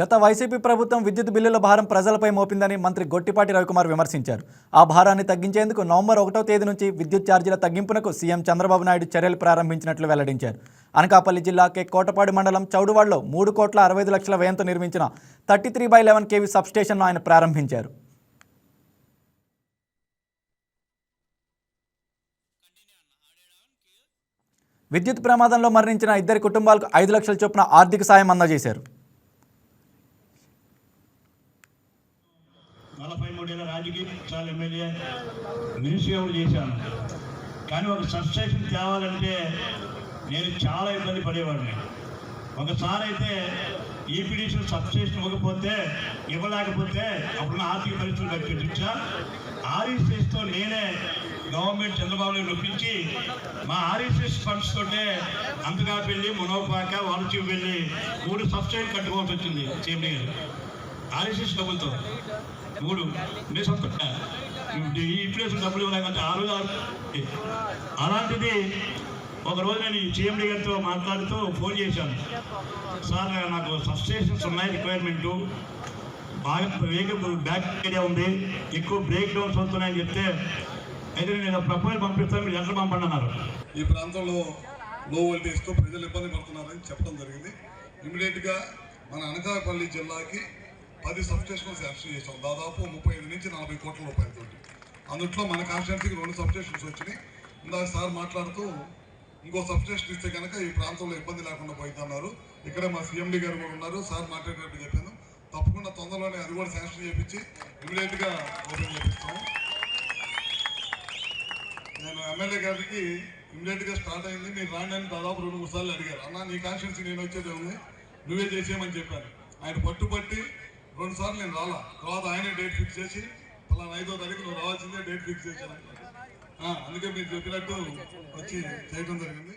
గత వైసీపీ ప్రభుత్వం విద్యుత్ బిల్లుల భారం ప్రజలపై మోపిందని మంత్రి గొట్టిపాటి రవికుమార్ విమర్శించారు. ఆ భారాన్ని తగ్గించేందుకు నవంబర్ ఒకటో తేదీ నుంచి విద్యుత్ ఛార్జీల తగ్గింపునకు సీఎం చంద్రబాబు నాయుడు చర్యలు ప్రారంభించినట్లు వెల్లడించారు. అనకాపల్లి జిల్లా కే కోటపాడు మండలం చౌడువాడలో మూడు కోట్ల అరవై ఐదు లక్షల వ్యయంతో నిర్మించిన thirty three by eleven KV సబ్స్టేషన్ను ఆయన ప్రారంభించారు. విద్యుత్ ప్రమాదంలో మరణించిన ఇద్దరి కుటుంబాలకు ఐదు లక్షల చొప్పున ఆర్థిక సాయం అందజేశారు నలభై మూడేళ్ళ రాజకీయ చాలా ఎమ్మెల్యే మినిస్ట్రీ కూడా చేశాను. కానీ ఒక సబ్స్టేషన్ తేవాలంటే నేను చాలా ఇబ్బంది పడేవాడిని. ఒకసారి అయితే ఈపీడీసీ సబ్స్టేషన్ ఇవ్వకపోతే ఇవ్వలేకపోతే అప్పుడు నా ఆర్థిక పరిస్థితులు కట్టించా ఆర్ఈసీఎస్తో నేనే గవర్నమెంట్ చంద్రబాబుని నొప్పించి మా ఆర్ఈసీఎస్ ఫండ్స్ తోటే అంతగా వెళ్ళి మునోపాక వాలచీ వెళ్ళి మూడు సబ్స్టేషన్ కట్టుకోవాల్సి వచ్చింది సీఎండీ గారు. ఆర్ఎస్ఎస్ డబ్బులతో. మూడు మీ సొంత ఈ ప్లేస్ డబ్బులు ఇవ్వలేకంటే ఆ రోజు అలాంటిది ఒక రోజు నేను సీఎండీ గారితో మాట్లాడుతూ ఫోన్ చేశాను. సార్ నాకు సబ్స్టేషన్స్ ఉన్నాయి రిక్వైర్మెంటు. బాగా వేగ బ్యాక్టీరియా ఉంది. ఎక్కువ బ్రేక్ డౌన్స్ అవుతున్నాయని చెప్తే అయితే నేను ప్రపోజల్ పంపిస్తాను మీరు ఎక్కడ పంపండి అన్నారు. ఈ ప్రాంతంలో లో వోల్టేజ్తో ప్రజలు ఇబ్బంది పడుతున్నారని చెప్పడం జరిగింది. ఇమీడియట్గా మన అనకాపల్లి జిల్లాకి పది సబ్స్టేషన్స్ శాంక్షన్ చేసాం దాదాపు ముప్పై ఐదు నుంచి నలభై కోట్ల రూపాయలతో అందుట్లో మన కాన్స్టిట్యున్సీకి రెండు సబ్స్టేషన్స్ వచ్చినాయి. ఇందాక సార్ మాట్లాడుతూ ఇంకో సబ్స్టేషన్ ఇస్తే కనుక ఈ ప్రాంతంలో ఇబ్బంది లేకుండా పోతున్నారు ఇక్కడే మా సీఎండీ గారు కూడా ఉన్నారు. సార్ మాట్లాడేటట్టు చెప్పాను. తప్పకుండా తొందరలోనే అది కూడా శాంక్షన్ చేయించి ఇమీడియట్గా ఓపెన్ చేపిస్తాము. నేను ఎమ్మెల్యే గారికి ఇమీడియట్గా స్టార్ట్ అయింది. మీరు రాండి అని దాదాపు రెండు మూడు సార్లు అడిగారు. అన్న నీ కాన్స్టిట్యూన్సీ నేను వచ్చేది ఉంది. నువ్వే చేసేయమని చెప్పాను ఆయన పట్టుబట్టి రెండు సార్లు నేను రాలా. తర్వాత ఆయనే డేట్ ఫిక్స్ చేసి పలానా ఐదో తారీఖు నువ్వు రావాల్సిందే డేట్ ఫిక్స్ చేశాను. అందుకే మీరు చెప్పినట్టు వచ్చి చేయడం జరిగింది.